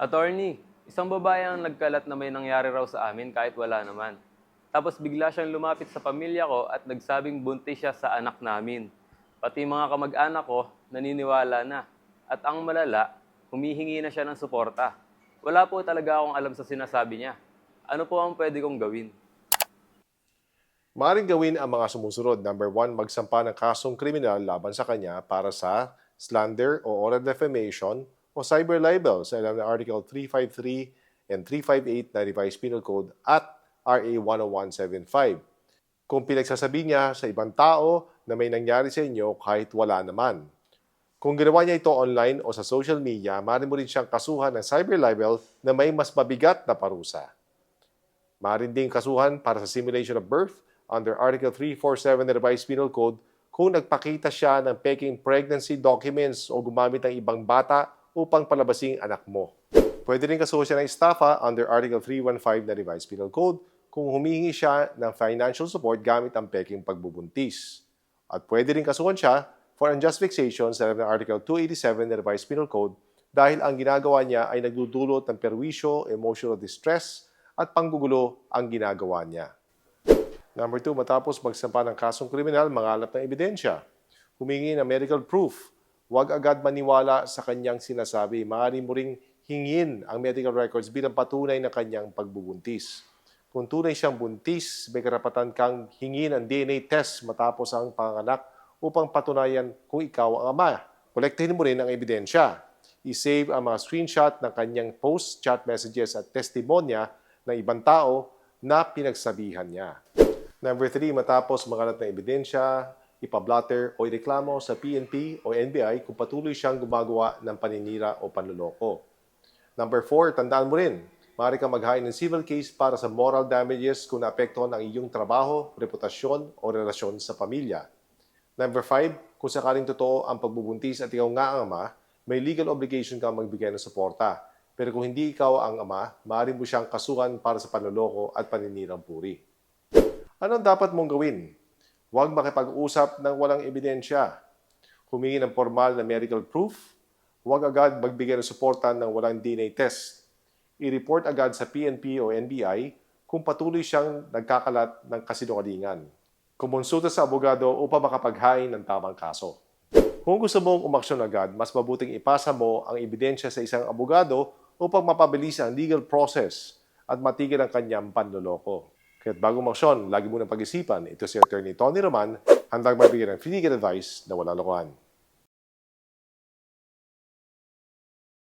Attorney, isang babae ang nagkalat na may nangyari raw sa amin kahit wala naman. Tapos bigla siyang lumapit sa pamilya ko at nagsabing buntis siya sa anak namin. Pati mga kamag-anak ko naniniwala na. At ang malala, humihingi na siya ng suporta. Wala po talaga akong alam sa sinasabi niya. Ano po ang pwede kong gawin? Maaaring gawin ang mga sumusunod. Number one, magsampa ng kasong kriminal laban sa kanya para sa slander o oral defamation o cyber libel sa Article 353 and 358 na Revised Penal Code at RA 10175. Kung pinagsasabi niya sa ibang tao na may nangyari sa inyo kahit wala naman. Kung ginawa niya ito online o sa social media, maaari mo rin siyang kasuhan ng cyber libel na may mas mabigat na parusa. Maaari ding kasuhan para sa simulation of birth under Article 347 ng Revised Penal Code kung nagpakita siya ng peking pregnancy documents o gumamit ng ibang bata upang palabasing anak mo. Pwede rin kasuhan siya ng estafa under Article 315 ng Revised Penal Code kung humingi siya ng financial support gamit ang peking pagbubuntis. At pwede rin kasuhan siya for unjust vexation sa ng Article 287 ng Revised Penal Code dahil ang ginagawa niya ay nagdudulot ng perwisyo, emotional distress at panggugulo ang ginagawa niya. Number two, matapos magsampa ng kasong kriminal, mangalap ng ebidensya. Humingi ng medical proof. Huwag agad maniwala sa kanyang sinasabi. Maaari mo ring hingin ang medical records bilang patunay ng kanyang pagbubuntis. Kung tunay siyang buntis, may karapatan kang hingin ang DNA test matapos ang panganak upang patunayan kung ikaw ang ama. Kolektahin mo rin ang ebidensya. I-save ang mga screenshot ng kanyang post, chat messages at testimonya ng ibang tao na pinagsabihan niya. Number three, matapos makalat ng ebidensya, ipablatter o ireklamo sa PNP o NBI kung patuloy siyang gumagawa ng paninira o panluloko. Number four, tandaan mo rin, maaari kang maghain ng civil case para sa moral damages kung naapektuhan ang iyong trabaho, reputasyon o relasyon sa pamilya. Number five, kung sakaling totoo ang pagbubuntis at ikaw nga ang ama, may legal obligation kang magbigay ng suporta. Pero kung hindi ikaw ang ama, maaari mo siyang kasuhan para sa panloloko at paninirang puri. Anong dapat mong gawin? Huwag makipag-usap ng walang ebidensya. Humingi ng formal na medical proof. Huwag agad magbigay ng suporta ng walang DNA test. I-report agad sa PNP o NBI kung patuloy siyang nagkakalat ng kasinungalingan. Kumonsulta sa abogado upang makapaghain ng tamang kaso. Kung gusto mong umaksyon agad, mas mabuting ipasa mo ang ebidensya sa isang abogado upang mapabilis ang legal process at matigil ang kanyang panloloko. Kaya't bago umaksyon, lagi mo ng pag-isipan. Ito si Attorney Tony Roman, handang magbigay ng free legal advice na wala lokohan.